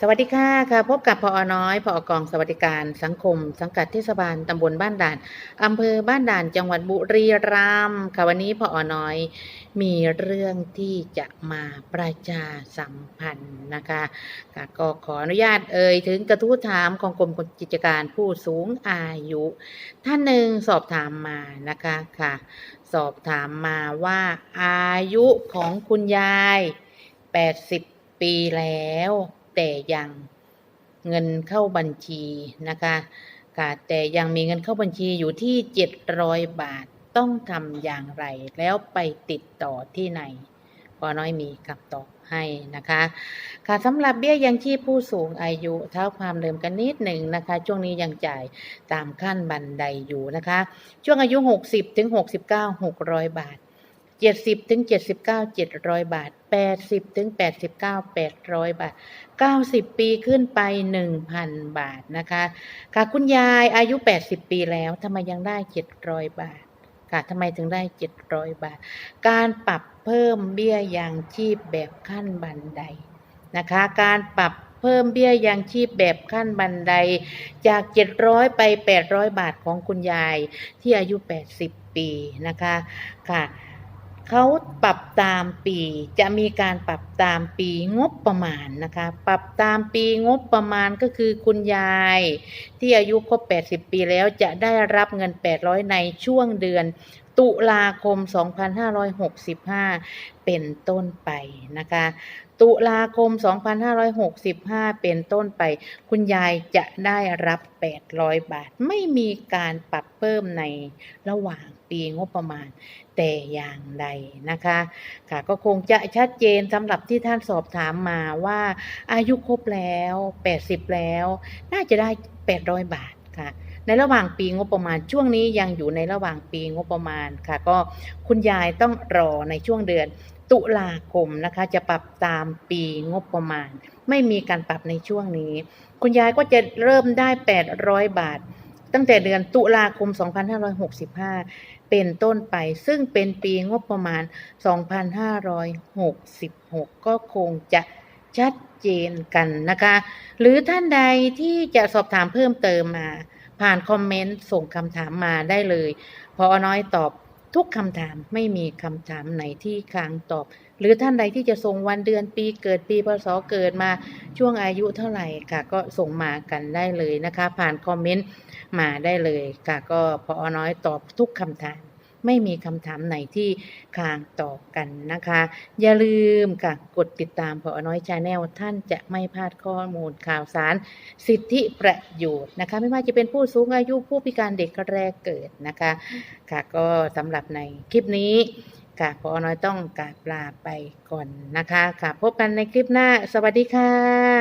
สวัสดีค่ะค่ะพบกับพอน้อยพอกองสวัสดิการสังคม สังกัดเทศบาลตำบลบ้านด่านอำเภอบ้านด่านจังหวัดบุรีรัมย์ค่ะวันนี้พอน้อยมีเรื่องที่จะมาประชาสัมพันธ์นะคะค่ะก็ขออนุญาตเอ่ยถึงกระทู้ถามของกรมกิจการผู้สูงอายุ ท่านหนึ่งสอบถามมานะคะค่ะ สอบถามมาว่าอายุของคุณยาย 80 ปีแล้ว แต่ยังเงินเข้าบัญชีนะคะค่ะแต่ยังมีเงินเข้าบัญชีอยู่ที่ 700 บาทต้องทำอย่างไร แล้วไปติดต่อที่ไหนพอน้อยมีคำตอบให้นะคะค่ะสำหรับเบี้ยยังชีพผู้สูงอายุเท่าความเดิมกันนิดหนึ่งนะคะ ช่วงนี้ยังจ่ายตามขั้นบันไดอยู่นะคะ ช่วงอายุ 60ถึง69 600 บาท 70ถึง79 700บเก้าเจ็ดร้อยบาท80ถึง89 800บเก้าแปดร้อยบาท90ปีขึ้นไป1,000บาทนะคะค่ะคุณยายอายุ80ปีแล้วทำไมยังได้700บาทค่ะทำไมถึงได้700บาท การปรับเพิ่มเบี้ยยังชีพแบบขั้นบันไดนะคะ การปรับเพิ่มเบี้ยยังชีพแบบขั้นบันไดจาก 700 ไป 800 บาทของคุณยายที่อายุ 80 ปีนะคะค่ะ เขาปรับตามปีจะมีการปรับตามปีงบประมาณนะคะ ปรับตามปีงบประมาณก็คือคุณยาย ที่อายุครบ 80 ปีแล้วจะได้รับเงิน 800 ในช่วงเดือน ตุลาคม 2565 เป็นต้นไปนะคะ ตุลาคม 2565 เป็นต้นไป คุณยายจะได้รับ 800 บาท ไม่มีการปรับเพิ่มในระหว่างปีงบประมาณ แต่อย่างใดนะคะ ค่ะก็คงจะชัดเจนสำหรับที่ท่านสอบถามมาว่าอายุครบแล้ว 80 แล้ว น่าจะได้ 800 บาทค่ะ ในระหว่างปีงบประมาณช่วงนี้ยังอยู่ในระหว่างปีงบประมาณค่ะ ก็คุณยายต้องรอในช่วงเดือนตุลาคมนะคะ จะปรับตามปีงบประมาณ ไม่มีการปรับในช่วงนี้ คุณยายก็จะเริ่มได้ 800 บาท ตั้งแต่เดือนตุลาคม 2565 เป็นต้นไป ซึ่งเป็นปีงบประมาณ 2566 ก็คงจะชัดเจนกันนะคะ หรือท่านใดที่จะสอบถามเพิ่มเติมมา ผ่านคอมเมนต์ส่งคำถามมาได้เลยพอน้อยตอบทุกคำถามไม่มีคำถามไหนที่ค้างตอบ หรือท่านใดที่จะส่งวันเดือนปีเกิดปีพศเกิดมาช่วงอายุเท่าไหร่ค่ะ ก็ส่งมากันได้เลยนะคะ ผ่านคอมเมนต์มาได้เลยค่ะ ก็พอน้อยตอบทุกคำถาม ไม่มีคำถามไหนที่ค้างต่อกันนะคะ อย่าลืมค่ะกดติดตามพอน้อยชาแนลท่านจะไม่พลาดข้อมูลข่าวสาร สิทธิประโยชน์นะคะ ไม่ว่าจะเป็นผู้สูงอายุผู้พิการเด็กแรกเกิดนะคะ ค่ะก็สำหรับในคลิปนี้ค่ะพอน้อยต้องกราบลาไปก่อนนะคะ ค่ะพบกันในคลิปหน้า สวัสดีค่ะ